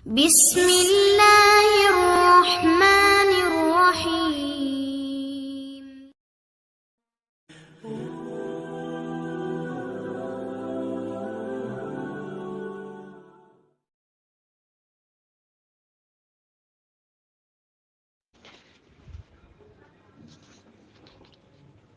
بسم الله الرحمن الرحيم.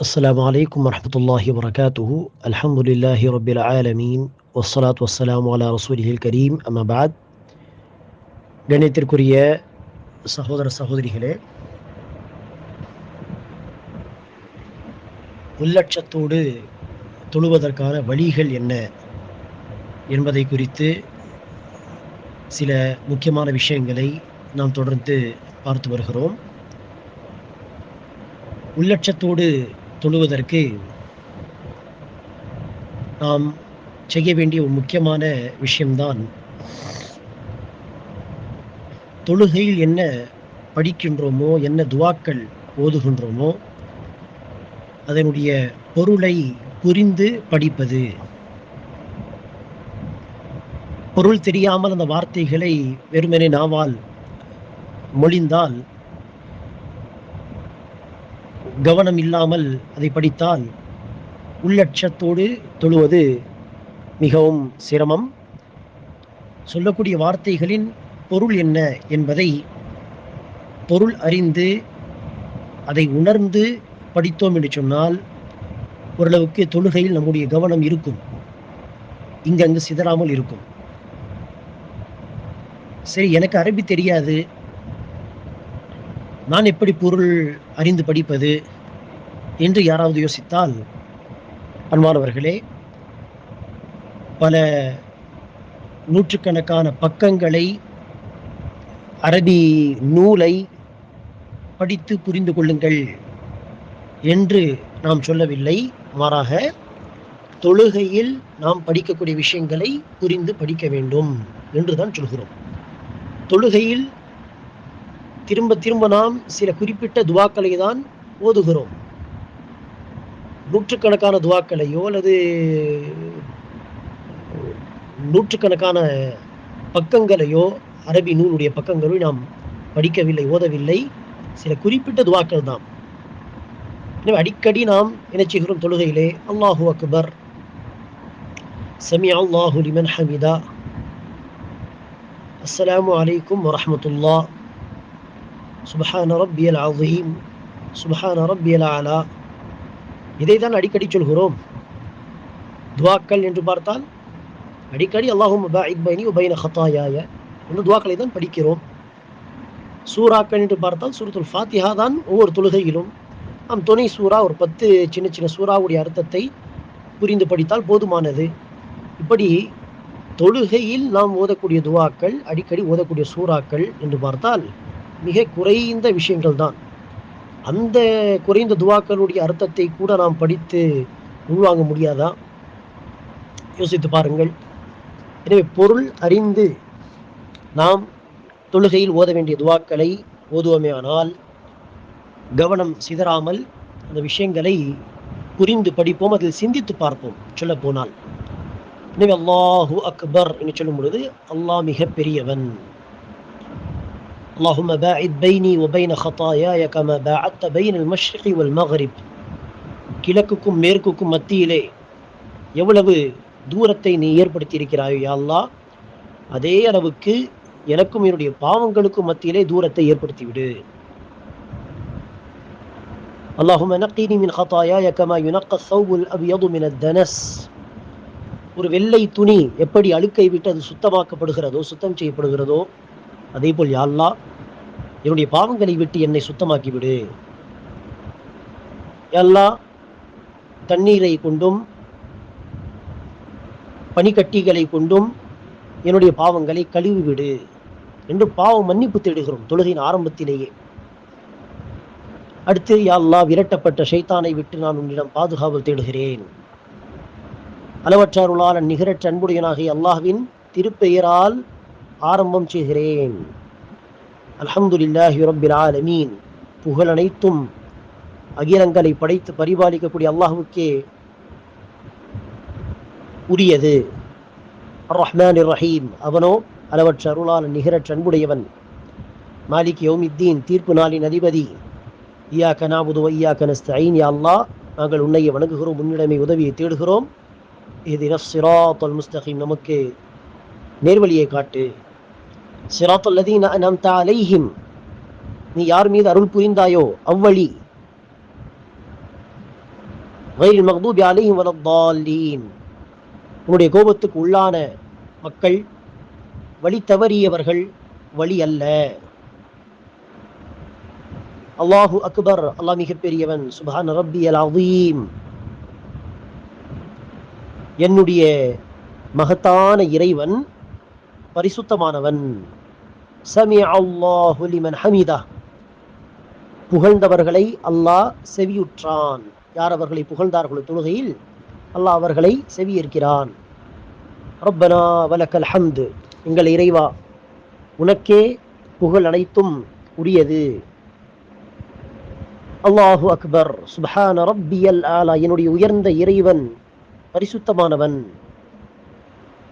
السلام عليكم ورحمة الله وبركاته. الحمد لله رب العالمين والصلاة والسلام على رسوله الكريم. أما بعد கணியத்திற்குரிய சகோதர சகோதரிகளே உள்ளட்சத்தோடு தொழுவதற்கான வழிகள் என்ன என்பதை குறித்து சில முக்கியமான விஷயங்களை நாம் தொடர்ந்து பார்த்து வருகிறோம். உள்ளட்சத்தோடு தொழுவதற்கு நாம் செய்ய வேண்டிய ஒரு முக்கியமான விஷயம்தான் தொழுகையில் என்ன படிக்கின்றோமோ என்ன துவாக்கள் ஓதுகின்றோமோ அதனுடைய பொருளை புரிந்து படிப்பது. பொருள் தெரியாமல் அந்த வார்த்தைகளை வெறுமனே நாவால் மொழிந்தால் கவனம் இல்லாமல் அதை படித்தால் உள்ளட்சத்தோடு தொழுவது மிகவும் சிரமம். சொல்லக்கூடிய வார்த்தைகளின் பொருள் என்ன என்பதை பொருள் அறிந்து அதை உணர்ந்து படித்தோம் என்று சொன்னால் ஓரளவுக்கு தொழுகையில் நம்முடைய கவனம் இருக்கும். இங்கங்கு சிதறாமல் இருக்கும். சரி எனக்கு அரபி தெரியாது. நான் எப்படி பொருள் அறிந்து படிப்பது என்று யாராவது யோசித்தால் அன்பானவர்களே பல நூற்றுக்கணக்கான பக்கங்களை அரபி நூலை படித்து புரிந்து கொள்ளுங்கள் என்று நாம் சொல்லவில்லை. மாறாக தொழுகையில் நாம் படிக்கக்கூடிய விஷயங்களை புரிந்து படிக்க வேண்டும் என்று தான் சொல்கிறோம். தொழுகையில் திரும்ப திரும்ப நாம் சில குறிப்பிட்ட துவாக்களை தான் ஓதுகிறோம். நூற்றுக்கணக்கான துவாக்களையோ அல்லது நூற்றுக்கணக்கான பக்கங்களையோ அரபி நூலுடைய பக்கங்களை நாம் படிக்கவில்லை ஓதவில்லை. சில குறிப்பிட்ட துவாக்கள் தான் எனவே அடிக்கடி நாம் இணைச்சுகிறோம் தொழுகையிலே அல்லாஹு அக்பர். சமி அல்லாஹு லிமன் ஹமிதா. அஸ்லாம் அலைக்கும் வரமத்துல்லா சுபஹான ரப்பியல் அசீம் சுபஹான ரப்பியல் ஆலா இதை தான் அடிக்கடி சொல்கிறோம். துவாக்கள் என்று பார்த்தால் அடிக்கடி அல்லாஹும் பைனி உபைன ஹத்தாயாய என்று துவாக்களை தான் படிக்கிறோம். சூறாக்கள் என்று பார்த்தால் சூரத்துல் ஃபாத்திஹா தான் ஒவ்வொரு தொழுகையிலும். நாம் துணை சூறா ஒரு பத்து சின்ன சின்ன சூறாவுடைய அர்த்தத்தை புரிந்து படித்தால் போதுமானது. இப்படி தொழுகையில் நாம் ஓதக்கூடிய துவாக்கள் அடிக்கடி ஓதக்கூடிய சூறாக்கள் என்று பார்த்தால் மிக குறைந்த விஷயங்கள் தான். அந்த குறைந்த துவாக்களுடைய அர்த்தத்தை கூட நாம் படித்து உள்வாங்க முடியாதா? யோசித்து பாருங்கள். எனவே பொருள் அறிந்து நாம் தொழுகையில் ஓத வேண்டிய துவாக்களை ஓதுவோமே ஆனால் கவனம் சிதறாமல் அந்த விஷயங்களை புரிந்து படிப்போம் அதில் சிந்தித்து பார்ப்போம் சொல்ல போனால் எனவே அல்லாஹு அக்பர் என்று சொல்லும் பொழுது அல்லாஹ் மிக பெரியவன் اللهم باعد بيني وبين خطاياي كما باعدت بين المشرق والمغرب கிழக்குக்கும் மேற்குக்கும் மத்தியிலே எவ்வளவு தூரத்தை நீ ஏற்படுத்தி இருக்கிறாயோ யா அல்லாஹ் அதே அளவுக்கு எனக்கும் என்னுடைய பாவங்களுக்கும் மத்தியிலே தூரத்தை ஏற்படுத்திவிடு. அல்லாஹும் நக்கீனி மின் ஹதாயா கமா யுனக்க சௌபுல் அபியது மின ஒரு வெள்ளை துணி எப்படி அழுக்கை விட்டு அது சுத்தமாக்கப்படுகிறதோ சுத்தம் செய்யப்படுகிறதோ அதே போல் யாழ்லா என்னுடைய பாவங்களை விட்டு என்னை சுத்தமாக்கிவிடு. எல்லா தண்ணீரை கொண்டும் பனிக்கட்டிகளை கொண்டும் என்னுடைய பாவங்களை கழுவிவிடு. என்று பாவம் மன்னிப்பு தேடுகிறோம் தொழுகையின் ஆரம்பத்திலேயே. அடுத்து யாழ்லா விரட்டப்பட்ட ஷைத்தானை விட்டு நான் உன்னிடம் பாதுகாவல் தேடுகிறேன். அளவற்றாருளால் நிகரற்ற அன்புடையனாகிய அல்லாஹ்வின் திருப்பெயரால் ஆரம்பம் செய்கிறேன். அல்ஹம்துலில்லாஹி ரப்பில் ஆலமீன். புகழ் அனைத்தும் அகிலங்களை படைத்து பரிபாலிக்கக்கூடிய அல்லாஹுக்கே உரியது. ரஹ்மான் ரஹீம். அவனோ அளவற்ற அருளாளன் நிகரற்ற அன்புடையவன். மாலிக் யோமித்தீன் தீர்ப்பு நாளின் அதிபதி. ஈயாக்க நாபுது ஐயாக்க நஸ்தீன் யா அல்லாஹ் நாங்கள் உன்னையை வணங்குகிறோம் உன்னிடமே உதவியை தேடுகிறோம். இது சிராத்தல் முஸ்தகிம் நமக்கு நேர்வழியை காட்டு. சிராத்தல் நம் அன்அம்த நீ யார் மீது அருள் புரிந்தாயோ அவ்வழி. வயல் மகதூபி அலைஹிம் வலத்தாலீன் உன்னுடைய கோபத்துக்கு உள்ளான மக்கள் வழி தவறியவர்கள் வழி அல்ல. அல்லாஹு அக்பர் அல்லாஹ் மிகப்பெரியவன். சுபான் ரப்பி அல் அவீம் என்னுடைய மகத்தான இறைவன் பரிசுத்தமானவன். சமி அல்லாஹு லிமன் ஹமீதா. புகழ்ந்தவர்களை அல்லாஹ் செவியுற்றான். யார் அவர்களை புகழ்ந்தார்களோ தொழுகையில் அல்லாஹ் அவர்களை செவியேற்கிறான். ரப்பனா வலக்கல் ஹம்து. எங்கள் இறைவா உனக்கே புகழ் அனைத்தும் உரியது. அல்லாஹு அக்பர். சுபஹான ரப்பியல் ஆலா. என்னுடைய உயர்ந்த இறைவன் பரிசுத்தமானவன்.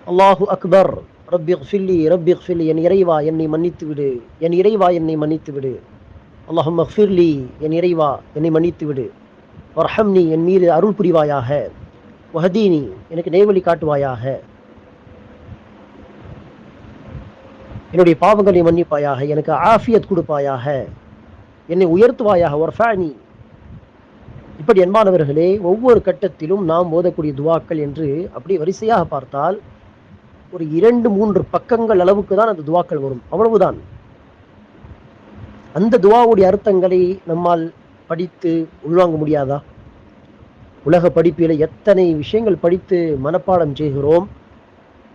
அல்லாஹு அக்பர். ரப்பி ஃபில்லி ரப்பி ஃபில்லி என் இறைவா என்னை மன்னித்து விடு. என் இறைவா என்னை மன்னித்து விடு. அல்லாஹு மஃபிர்லி என் இறைவா என்னை மன்னித்து விடு. வர்ஹம்னி என் மீது அருள் புரிவாயாக. வஹதீனி எனக்கு நேர்வழி காட்டுவாயாக. என்னுடைய பாவங்களை மன்னிப்பாயாக எனக்கு ஆஃபியத் கொடுப்பாயாக. என்னை உயர்த்துவாயாக ஒர்ஃபானி இப்படி அன்பானவர்களே ஒவ்வொரு கட்டத்திலும் நாம் ஓதக்கூடிய துவாக்கள் என்று அப்படி வரிசையாக பார்த்தால் ஒரு இரண்டு மூன்று பக்கங்கள் அளவுக்கு தான் அந்த துவாக்கள் வரும். அவ்வளவுதான். அந்த துவாவுடைய அர்த்தங்களை நம்மால் படித்து உள்வாங்க முடியாதா? உலக படிப்பில் எத்தனை விஷயங்கள் படித்து மனப்பாடம் செய்கிறோம்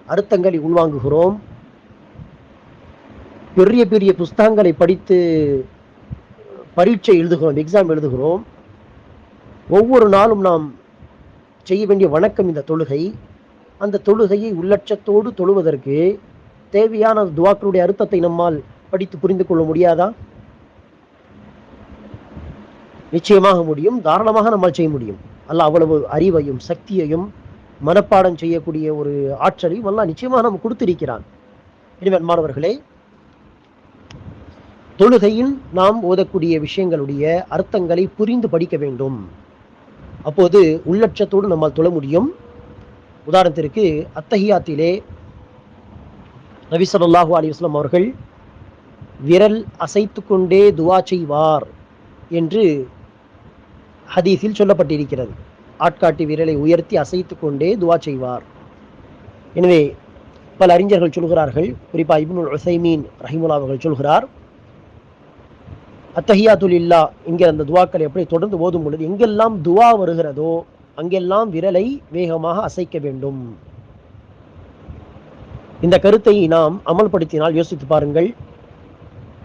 அர்த்தங்களை உள்வாங்குகிறோம் பெரிய பெரிய புஸ்தகங்களை படித்து பரீட்சை எழுதுகிறோம் எக்ஸாம் எழுதுகிறோம். ஒவ்வொரு நாளும் நாம் செய்ய வேண்டிய வணக்கம் இந்த தொழுகை. அந்த தொழுகையை உள்ளட்சத்தோடு தொழுவதற்கு தேவையான துவாக்களுடைய அர்த்தத்தை நம்மால் படித்து புரிந்து கொள்ள முடியாதா? நிச்சயமாக முடியும். தாராளமாக நம்மால் செய்ய முடியும். அல்ல அவ்வளவு அறிவையும் சக்தியையும் மனப்பாடம் செய்யக்கூடிய ஒரு ஆற்றலையும் எல்லாம் நிச்சயமாக நம்ம கொடுத்திருக்கிறான். இனிமேல் மாணவர்களே தொழுகையில் நாம் ஓதக்கூடிய விஷயங்களுடைய அர்த்தங்களை புரிந்து படிக்க வேண்டும். அப்போது உள்ளட்சத்தோடு நம்மால் தொழ முடியும். உதாரணத்திற்கு அத்தஹியாத்திலே நபி ஸல்லல்லாஹு அலைஹி அவர்கள் விரல் அசைத்து கொண்டே துவா செய்வார் என்று ஹதீஸில் சொல்லப்பட்டிருக்கிறது. ஆட்காட்டி விரலை உயர்த்தி அசைத்து கொண்டே துவா செய்வார். எனவே பல அறிஞர்கள் சொல்கிறார்கள். குறிப்பாக இப்னுல் உசைமீன் ரஹிமுல்லா அவர்கள் சொல்கிறார் அத்தஹியாத்துல் இல்லா இங்கே அந்த துவாக்கள் எப்படி தொடர்ந்து ஓதும் பொழுது எங்கெல்லாம் துவா வருகிறதோ அங்கெல்லாம் விரலை வேகமாக அசைக்க வேண்டும். இந்த கருத்தை நாம் அமல்படுத்தினால் யோசித்து பாருங்கள்.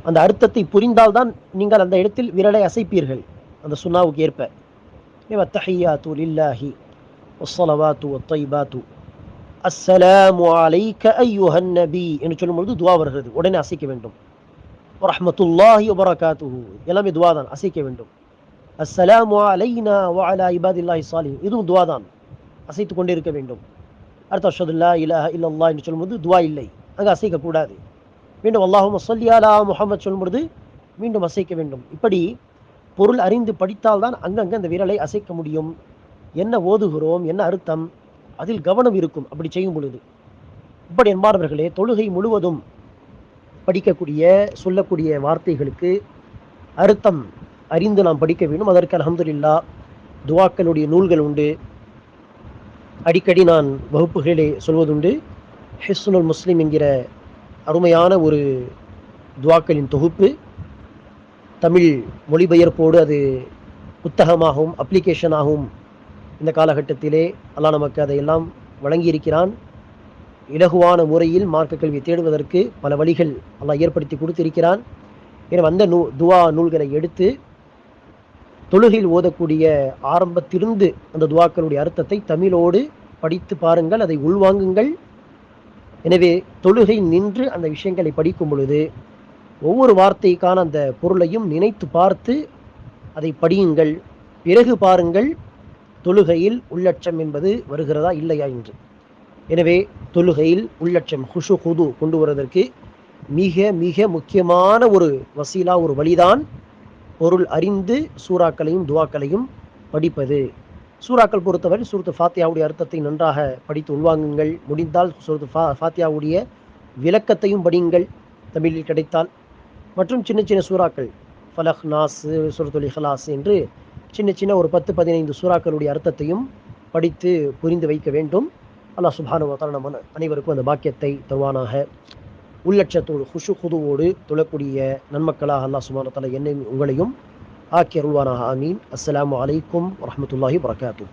அந்த அர்த்தத்தை புரிந்தால்தான் நீங்கள் அந்த இடத்தில் விரலை அசைப்பீர்கள். அந்த சுண்ணாவுக்கு ஏற்ப. அத்தஹியாத்து லில்லாஹி ஒசலவாத்து ஒத்தைபாத்து அஸ்ஸலாமு அலைக்க ஐயுஹன் நபி என்று சொல்லும்பொழுது துவா வருகிறது. உடனே அசைக்க வேண்டும். ரஹமத்துல்லாஹி வபரகாத்துஹு. எல்லாமே துவா தான் அசைக்க வேண்டும். அஸ்ஸலாமு அலைனா வஅலா இபாதில்லாஹி சாலி இதுவும் துவா தான் அசைத்து கொண்டே இருக்க வேண்டும். அடுத்த அஷதுல்லா இலா இல்லல்லா என்று சொல்லும்போது துவா இல்லை. அங்கே அசைக்கக்கூடாது மீண்டும் அல்லாஹும் சொல்லியாலா முகமது சொல்லும்பொழுது மீண்டும் அசைக்க வேண்டும். இப்படி பொருள் அறிந்து படித்தால்தான் அங்கங்கே அந்த விரலை அசைக்க முடியும். என்ன ஓதுகிறோம் என்ன அர்த்தம் அதில் கவனம் இருக்கும். அப்படி செய்யும் பொழுது. இப்படி என்பார்வர்களே தொழுகை முழுவதும் படிக்கக்கூடிய சொல்லக்கூடிய வார்த்தைகளுக்கு அர்த்தம் அறிந்து நாம் படிக்க வேண்டும். அதற்கு அலமதுல்லா துவாக்களுடைய நூல்கள் உண்டு. அடிக்கடி நான் வகுப்புகளிலே சொல்வதுண்டு. ஹிஸ்னுல் முஸ்லீம் என்கிற அருமையான ஒரு துவாக்களின் தொகுப்பு. தமிழ் மொழிபெயர்ப்போடு அது புத்தகமாகவும் அப்ளிகேஷனாகவும் இந்த காலகட்டத்திலே அல்லாஹ் நமக்கு அதையெல்லாம் வழங்கியிருக்கிறான். இலகுவான முறையில் மார்க்க கல்வி தேடுவதற்கு பல வழிகள் அல்லாஹ் ஏற்படுத்தி கொடுத்திருக்கிறான். எனவே அந்த நூ துவா நூல்களை எடுத்து தொழுகையில் ஓதக்கூடிய ஆரம்பத்திலிருந்து அந்த துவாக்களுடைய அர்த்தத்தை தமிழோடு படித்து பாருங்கள் அதை உள்வாங்குங்கள். எனவே தொழுகை நின்று அந்த விஷயங்களை படிக்கும் பொழுது ஒவ்வொரு வார்த்தைக்கான அந்த பொருளையும் நினைத்து பார்த்து அதை படியுங்கள். பிறகு பாருங்கள் தொழுகையில் உள்ளட்சம் என்பது வருகிறதா இல்லையா என்று. எனவே தொழுகையில் உள்ளட்சம் ஹுஷு குது கொண்டு வருவதற்கு மிக மிக முக்கியமான ஒரு வசீலா ஒரு வழிதான் பொருள் அறிந்து சூறாக்களையும் துவாக்களையும் படிப்பது. சூறாக்கள் பொறுத்தவரை சூரத்து ஃபாத்தியாவுடைய அர்த்தத்தை நன்றாக படித்து உள்வாங்குங்கள். முடிந்தால் சூரத்து ஃபா ஃபாத்தியாவுடைய விளக்கத்தையும் படியுங்கள். தமிழில் கிடைத்தால். மற்றும் சின்ன சின்ன சூறாக்கள் ஃபலஹ் நாஸ் சூரத்துல் இஹ்லாஸ் என்று சின்ன சின்ன ஒரு பத்து பதினைந்து சூறாக்களுடைய அர்த்தத்தையும் படித்து புரிந்து வைக்க வேண்டும். அல்லாஹ் சுபானுவத்தால் நம்ம அனைவருக்கும் அந்த பாக்கியத்தை தருவானாக. உள்ளட்சத்தோடு ஹுஷு குதுவோடு தொழக்கூடிய நன்மக்களாக அல்லாஹ் சுபானத்தால என்னையும் உங்களையும் ஆக்கி அருள்வானாக. ஆமீன். அஸ்லாம் அலைக்கும் வரமத்துல்லாஹி வரகாத்தூ